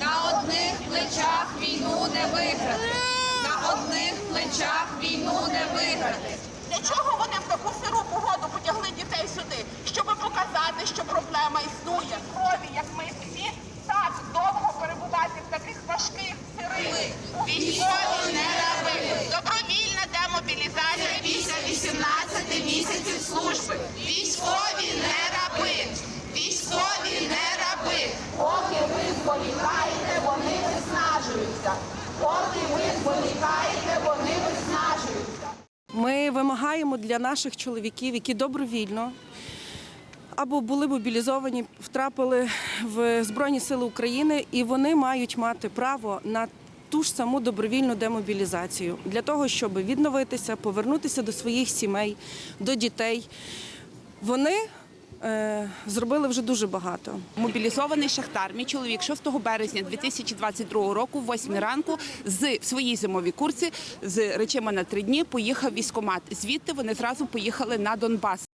На одних плечах війну не виграти. На одних плечах війну не виграти. Для чого вони в таку сиру погоду потягли дітей сюди? Щоб показати, що проблема існує. Крові, як ми всі, так довго перебувати в таких важких сирих. Військові не раби. Добровільна демобілізація після 18 місяців служби. Виснажуються. Поки ви зволікаєте, вони виснажуються. Ми вимагаємо для наших чоловіків, які добровільно або були мобілізовані, втрапили в Збройні Сили України, і вони мають мати право на ту ж саму добровільну демобілізацію для того, щоб відновитися, повернутися до своїх сімей, до дітей. Вони зробили вже дуже багато. Мобілізований шахтар, мій чоловік 6 березня 2022 року, в 8 ранку, з своїй зимовій курці з речима на три дні поїхав військомат. Звідти вони зразу поїхали на Донбас.